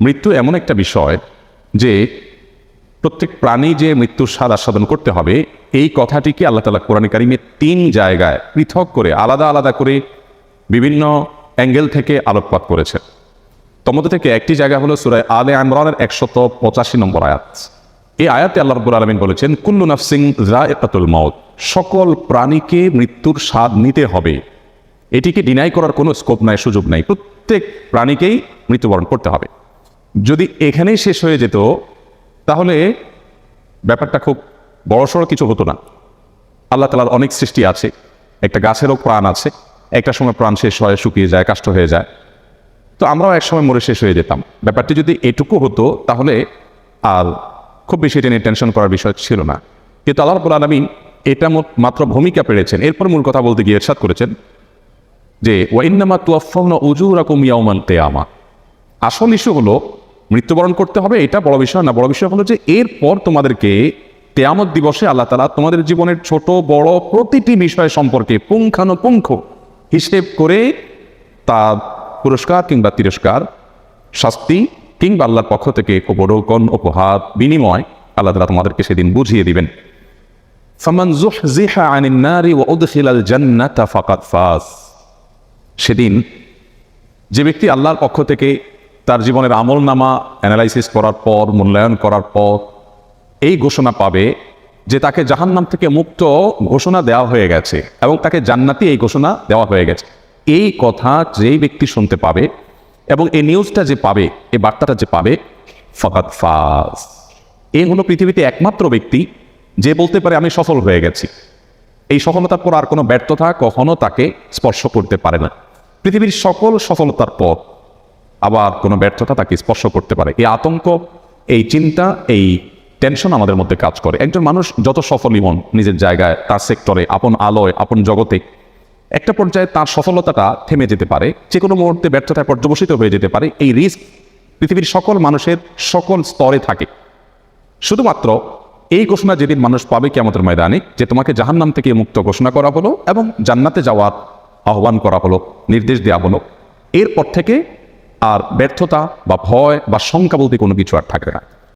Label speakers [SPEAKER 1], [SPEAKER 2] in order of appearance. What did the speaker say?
[SPEAKER 1] মৃত্যু এমন একটা বিষয় যে প্রত্যেক প্রাণী যে মৃত্যুর স্বাদ আস্বাদন করতে হবে, এই কথাটিকে আল্লাহ তালা কোরআন কারিমে তিন জায়গায় পৃথক করে, আলাদা আলাদা করে বিভিন্ন অ্যাঙ্গেল থেকে আলোকপাত করেছে তোমাদের থেকে একটি জায়গা হলো সুরায় আলে আমরানের একশত পঁচাশি নম্বর আয়াত। এই আয়াতে আল্লাহ রব্বুল আলমিন বলেছেন, কুল্লু নাফসিং রায়কাতুল মাউত সকল প্রাণীকে মৃত্যুর স্বাদ নিতে হবে। এটিকে ডিনাই করার কোনো স্কোপ নাই, সুযোগ নাই। প্রত্যেক প্রাণীকেই মৃত্যুবরণ করতে হবে। যদি এখানেই শেষ হয়ে যেত, তাহলে ব্যাপারটা খুব বড়সড় কিছু হতো না। আল্লাহ তালার অনেক সৃষ্টি আছে, একটা গাছেরও প্রাণ আছে, একটা সময় প্রাণ শেষ হয়, শুকিয়ে যায়, কাষ্ট হয়ে যায়। তো আমরাও এক সময় মরে শেষ হয়ে যেতাম। ব্যাপারটি যদি এটুকু হতো, তাহলে আর খুব বেশি এটা নিয়ে টেনশন করার বিষয় ছিল না। কিন্তু আল্লাহ রবুল আলমিন এটা মাত্র ভূমিকা পেরেছেন। এরপর মূল কথা বলতে গিয়ে এরশাদ করেছেন যে ওয়াইন্নামা তুয়াফাউনা উজুরাকুম ইয়াউমাল কিয়ামা। আসল ইস্যু হলো মৃত্যুবরণ করতে হবে, এটা বড় বিষয় না। বড় বিষয় হলো যে এরপর তোমাদেরকে তেয়ামত দিবসে আল্লাহ তালা তোমাদের জীবনের ছোট, বড় প্রতিটি বিষয় সম্পর্কে পুঙ্খানুপুঙ্খ হিসেব করে তা পুরস্কার কিংবা তিরস্কার, শাস্তি কিংবা আল্লাহর পক্ষ থেকে উপরোকন উপহার বিনিময় আল্লাহ তালা তোমাদেরকে সেদিন বুঝিয়ে দিবেন। ফাজ। সেদিন যে ব্যক্তি আল্লাহর পক্ষ থেকে তার জীবনের আমল নামা অ্যানালাইসিস করার পর, মূল্যায়ন করার পর, এই ঘোষণা পাবে যে তাকে জাহান্নাম থেকে মুক্ত ঘোষণা দেওয়া হয়ে গেছে এবং তাকে জান্নাতি এই ঘোষণা দেওয়া হয়ে গেছে। এই কথা যেই ব্যক্তি শুনতে পাবে এবং এই নিউজটা যে পাবে, এই বার্তাটা যে পাবে ফকাত ফাজ। এ হলো পৃথিবীতে একমাত্র ব্যক্তি যে বলতে পারে, আমি সফল হয়ে গেছি। এই সফলতার পর আর কোনো ব্যর্থতা কখনো তাকে স্পর্শ করতে পারে না। পৃথিবীর সকল সফলতার পর আবার কোনো ব্যর্থতা তাকে স্পর্শ করতে পারে। এই আতঙ্ক, এই চিন্তা, এই টেনশন আমাদের মধ্যে কাজ করে। একজন মানুষ যত সফলই হন নিজের জায়গায়, তার সেক্টরে আপন আলোয়, আপন জগতে, একটা পর্যায়ে তার সফলতাটা থেমে যেতে পারে। যে কোনো মুহূর্তে ব্যর্থতায় পর্যবসিত হয়ে যেতে পারে। এই রিস্ক পৃথিবীর সকল মানুষের সকল স্তরে থাকে। শুধুমাত্র এই ঘোষণা যেদিন মানুষ পাবে কেমতের ময়দানে, যে তোমাকে জাহান্নাম থেকে মুক্ত ঘোষণা করা হলো এবং জান্নাতে যাওয়ার আহ্বান করা হলো, নির্দেশ দেওয়া হলো। এরপর থেকে আর ব্যর্থতা বা ভয় বা শঙ্কা বলতে কোনো কিছু আর থাকবে না।